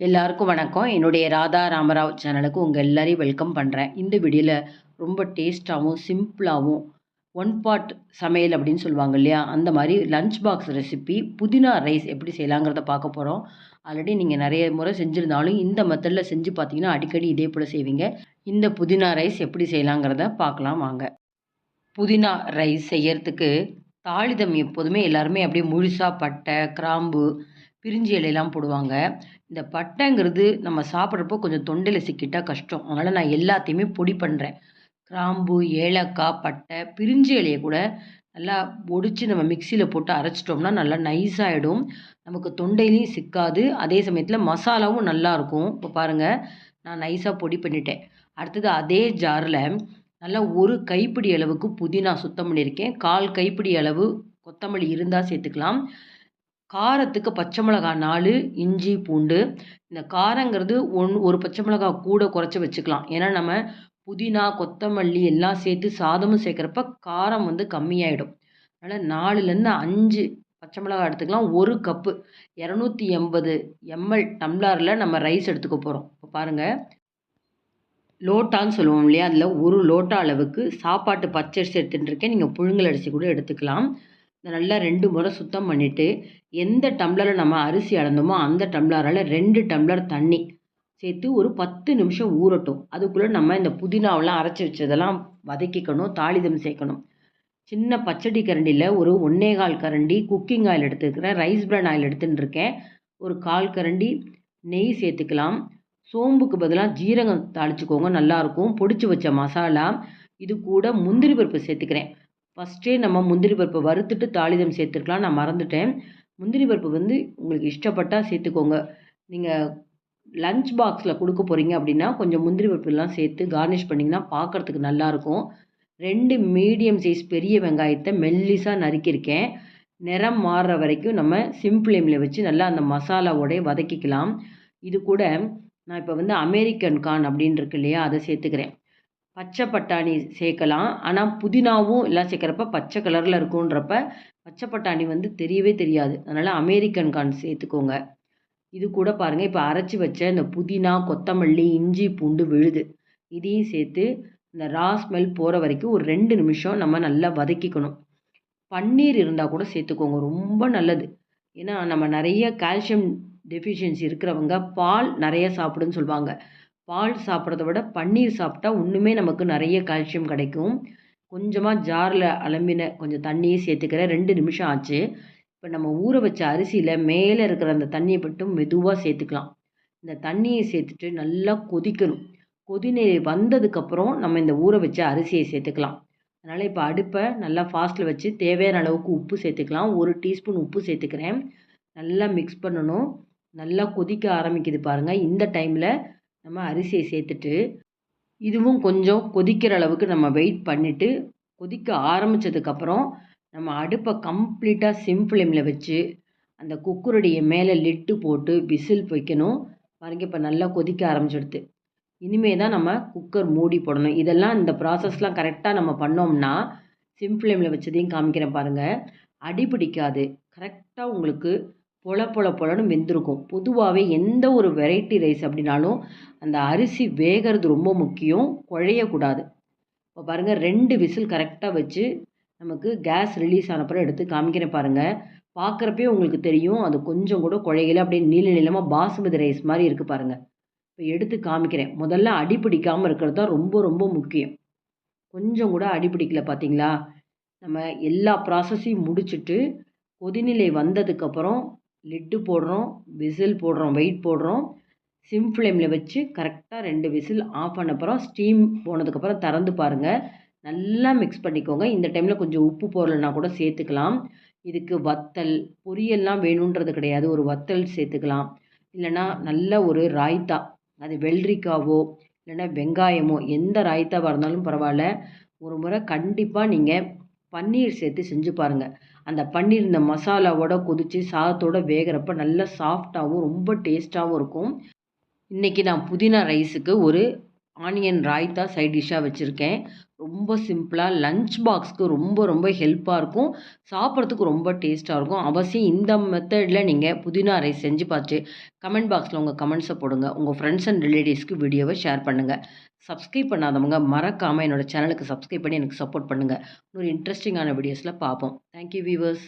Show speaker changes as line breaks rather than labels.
எல்லாருக்கும் வணக்கம். என்னுடைய ராதா ராமராவ் சேனலுக்கு உங்கள் எல்லாரையும் வெல்கம் பண்ணுறேன் இந்த வீடியோவில் ரொம்ப டேஸ்ட்டாகவும் சிம்பிளாகவும் ஒன் பாட் சமையல் அப்படின்னு சொல்லுவாங்க இல்லையா? அந்த மாதிரி லஞ்ச் பாக்ஸ் ரெசிபி புதினா ரைஸ் எப்படி செய்யலாங்கிறத பார்க்க போகிறோம் ஆல்ரெடி நீங்கள் நிறைய முறை செஞ்சுருந்தாலும் இந்த மெத்தடில் செஞ்சு பார்த்தீங்கன்னா அடிக்கடி இதே போல் செய்வீங்க. இந்த புதினா ரைஸ் எப்படி செய்யலாங்கிறத பார்க்கலாம் வாங்க. புதினா ரைஸ் செய்யறதுக்கு தாளிதம் எப்போதுமே எல்லாருமே அப்படியே முழுசாக பட்டை கிராம்பு பிரிஞ்சி இலையெல்லாம் போடுவாங்க. இந்த பட்டைங்கிறது நம்ம சாப்பிட்றப்போ கொஞ்சம் தொண்டையில் சிக்கிட்டால் கஷ்டம். அதனால் நான் எல்லாத்தையுமே பொடி பண்ணுறேன் கிராம்பு ஏலக்காய் பட்டை பிரிஞ்சி இலையை கூட நல்லா ஒடிச்சு நம்ம மிக்சியில் போட்டு அரைச்சிட்டோம்னா நல்லா நைஸாகிடும் நமக்கு தொண்டையிலையும் சிக்காது. அதே சமயத்தில் மசாலாவும் நல்லாயிருக்கும் இப்போ பாருங்கள் நான் நைஸாக பொடி பண்ணிட்டேன். அடுத்தது அதே ஜாரில் நல்லா ஒரு கைப்பிடி அளவுக்கு புதினா சுத்தம் பண்ணியிருக்கேன். கால் கைப்பிடி அளவு கொத்தமல்லி இருந்தால் சேர்த்துக்கலாம். காரத்துக்கு பச்சை மிளகா நாலு இஞ்சி பூண்டு. இந்த காரங்கிறது ஒன் ஒரு பச்சை மிளகா கூட குறைச்சி வச்சுக்கலாம். ஏன்னா நம்ம புதினா கொத்தமல்லி எல்லாம் சேர்த்து சாதமும் சேர்க்குறப்ப காரம் வந்து கம்மியாயிடும். அதனால் நாலுலேருந்து அஞ்சு பச்சை மிளகா எடுத்துக்கலாம். ஒரு கப்பு. இரநூத்தி எண்பது எம்எல் டம்ளரில் நம்ம ரைஸ் எடுத்துக்க போகிறோம் இப்போ பாருங்கள் லோட்டான்னு சொல்லுவோம் இல்லையா? அதில் ஒரு லோட்டா அளவுக்கு சாப்பாட்டு பச்சரிசி எடுத்துகிட்டு இருக்கேன். நீங்கள் புழுங்கல் அரிசி கூட எடுத்துக்கலாம். நல்லா ரெண்டு முறை சுத்தம் பண்ணிவிட்டு எந்த டம்ளரில் நம்ம அரிசி அளந்தோமோ அந்த டம்ளரால் ரெண்டு டம்ளர் தண்ணி சேர்த்து ஒரு பத்து நிமிஷம் ஊறட்டும். அதுக்குள்ளே நம்ம இந்த புதினாவெல்லாம் அரைச்சி வச்சதெல்லாம் வதக்கிக்கணும் தாளிதம் சேர்க்கணும். சின்ன பச்சடி கரண்டியில் ஒரு ஒன்னே கால் கரண்டி குக்கிங் ஆயில் எடுத்துருக்கிறேன். ரைஸ் பிரான் ஆயில் எடுத்துன்னு இருக்கேன். ஒரு கால் கரண்டி நெய் சேர்த்துக்கலாம். சோம்புக்கு பதிலாக ஜீரகம் தாளிச்சுக்கோங்க நல்லாயிருக்கும் பொடிச்சு வச்ச மசாலா இது கூட முந்திரி பருப்பு சேர்த்துக்கிறேன். ஃபஸ்ட்டே நம்ம முந்திரி பருப்பை வறுத்துட்டு தாளிதம் சேர்த்துக்கலாம் நான் மறந்துட்டேன். முந்திரி பருப்பு வந்து உங்களுக்கு இஷ்டப்பட்டால் சேர்த்துக்கோங்க. நீங்கள் லஞ்ச் பாக்ஸில் கொடுக்க போகிறீங்க அப்படின்னா கொஞ்சம் முந்திரி பருப்புலாம் சேர்த்து கார்னிஷ் பண்ணிங்கன்னா பார்க்குறதுக்கு நல்லாயிருக்கும். ரெண்டு மீடியம் சைஸ் பெரிய வெங்காயத்தை மெல்லிஸாக நறுக்கியிருக்கேன். நிறம் மாறுற வரைக்கும் நம்ம சிம்பிளேமில் வச்சு நல்லா அந்த மசாலாவோடய வதக்கிக்கலாம். இது கூட நான் இப்போ வந்து அமெரிக்கன் கார்ன் அப்படின்னு இருக்கு இல்லையா அதை சேர்த்துக்கிறேன். பச்சை பட்டாணி சேர்க்கலாம். ஆனால் புதினாவும் எல்லாம் சேர்க்குறப்ப பச்சை கலரில் இருக்குன்றப்ப பச்சை பட்டாணி வந்து தெரியவே தெரியாது. அதனால் அமெரிக்கன் கார்ன் சேர்த்துக்கோங்க. இது கூட பாருங்கள் இப்போ அரைச்சி வச்ச இந்த புதினா கொத்தமல்லி இஞ்சி பூண்டு விழுது. இதையும் சேர்த்து இந்த ரா ஸ்மெல் போகிற வரைக்கும் ஒரு ரெண்டு நிமிஷம் நம்ம நல்லா வதக்கிக்கணும். பன்னீர் இருந்தால் கூட சேர்த்துக்கோங்க. ரொம்ப நல்லது. ஏன்னா நம்ம நிறைய கால்சியம் டெஃபிஷியன்சி இருக்கிறவங்க பால் நிறைய சாப்பிடுன்னு சொல்லுவாங்க. பால் சாப்பிட்றத விட பன்னீர் சாப்பிட்டா இன்னுமே நமக்கு நிறைய கால்சியம் கிடைக்கும். கொஞ்சமாக ஜாரில் அலம்பின கொஞ்சம் தண்ணியை சேர்த்துக்கிறேன் ரெண்டு நிமிஷம் ஆச்சு. இப்போ நம்ம ஊற வச்ச அரிசியில் மேலே இருக்கிற அந்த தண்ணியை மட்டும் மெதுவாக சேர்த்துக்கலாம். இந்த தண்ணியை சேர்த்துட்டு நல்லா கொதிக்கணும். கொதிநீர் வந்ததுக்கப்புறம் நம்ம இந்த ஊற வச்ச அரிசியை சேர்த்துக்கலாம். அதனால் இப்போ அடுப்பை நல்லா ஃபாஸ்ட்டில் வச்சு தேவையான அளவுக்கு உப்பு சேர்த்துக்கலாம். ஒரு டீஸ்பூன் உப்பு சேர்த்துக்கிறேன். நல்லா மிக்ஸ் பண்ணணும். நல்லா கொதிக்க ஆரம்பிக்குது பாருங்கள் இந்த டைமில் நம்ம அரிசியை சேர்த்துட்டு இதுவும் கொஞ்சம் கொதிக்கிற அளவுக்கு நம்ம வெயிட் பண்ணிவிட்டு கொதிக்க ஆரம்பித்ததுக்கப்புறம் நம்ம அடுப்பை கம்ப்ளீட்டாக சிம் ஃப்ளேமில் வச்சு அந்த குக்கருடைய மேலே லிட்டு போட்டு விசில் வைக்கணும். பாருங்க இப்போ நல்லா கொதிக்க ஆரம்பிச்சிடுது. இனிமே தான் நம்ம குக்கர் மூடி போடணும். இதெல்லாம் இந்த ப்ராசஸ்லாம் கரெக்டாக நம்ம பண்ணோம்னா சிம் ஃப்ளேமில் வச்சதையும் காமிக்கிறேன் பாருங்கள் அடி பிடிக்காது. கரெக்டாக உங்களுக்கு பொல பொல பொலன்னு வெந்திருக்கும். பொதுவாகவே எந்த ஒரு வெரைட்டி ரைஸ் அப்படின்னாலும் அந்த அரிசி வேகிறது ரொம்ப முக்கியம். குழையக்கூடாது. இப்போ பாருங்கள் ரெண்டு விசில் கரெக்டாக வச்சு நமக்கு கேஸ் ரிலீஸ் ஆனப்புறம் எடுத்து காமிக்கிறேன் பாருங்கள் பார்க்குறப்பே உங்களுக்கு தெரியும் அது கொஞ்சம் கூட குழையில அப்படியே நீள நீளமாக பாசுமதி ரைஸ் மாதிரி இருக்குது பாருங்கள் இப்போ எடுத்து காமிக்கிறேன். முதல்ல அடி பிடிக்காமல் இருக்கிறது தான் ரொம்ப ரொம்ப முக்கியம். கொஞ்சம் கூட அடி பிடிக்கல பார்த்தீங்களா நம்ம எல்லா ப்ராசஸையும் முடிச்சுட்டு கொதிநிலை வந்ததுக்கப்புறம் லிட்டு போடுறோம் விசில் போடுறோம் வெயிட் போடுறோம். சிம் ஃப்ளேமில் வச்சு கரெக்டாக ரெண்டு விசில் ஆஃப் பண்ணப்புறம் ஸ்டீம் போனதுக்கப்புறம் திறந்து பாருங்கள் நல்லா மிக்ஸ் பண்ணிக்கோங்க. இந்த டைமில் கொஞ்சம் உப்பு போடலைன்னா கூட சேர்த்துக்கலாம். இதுக்கு வத்தல் பொரியல்லாம் வேணுன்றது கிடையாது. ஒரு வத்தல் சேர்த்துக்கலாம். இல்லைனா நல்ல ஒரு ராய்த்தா அது வெள்ளரிக்காவோ இல்லைன்னா வெங்காயமோ எந்த ராய்த்தாவாக இருந்தாலும் பரவாயில்ல. ஒரு முறை கண்டிப்பாக நீங்கள் பன்னீர் சேர்த்து செஞ்சு பாருங்கள் அந்த பன்னீர் இந்த மசாலாவோட கொதித்து சாதத்தோட வேகிறப்ப நல்லா சாஃப்டாகவும் ரொம்ப டேஸ்ட்டாகவும் இருக்கும். இன்றைக்கி நான் புதினா ரைஸுக்கு ஒரு ஆனியன் ராய்த்தா சைட் டிஷ்ஷாக வச்சுருக்கேன். ரொம்ப சிம்பிளாக லஞ்ச் பாக்ஸ்க்கு ரொம்ப ரொம்ப ஹெல்ப்பாக இருக்கும். சாப்பிட்றதுக்கு ரொம்ப டேஸ்ட்டாக இருக்கும். அவசியம் இந்த மெத்தடில் நீங்கள் புதினா ரைஸ் செஞ்சு பார்த்து கமெண்ட் பாக்ஸில் உங்கள் கமெண்ட்ஸை போடுங்க. உங்கள் ஃப்ரெண்ட்ஸ் அண்ட் ரிலேட்டிவ்ஸ்க்கு வீடியோவை ஷேர் பண்ணுங்கள் சப்ஸ்கிரைப் பண்ணாதவங்க மறக்காமல் என்னோடய சேனலுக்கு சப்ஸ்கிரைப் பண்ணி எனக்கு சப்போர்ட் பண்ணுங்கள் ஒரு இன்ட்ரெஸ்டிங்கான வீடியோஸில் பார்ப்போம். Thank you viewers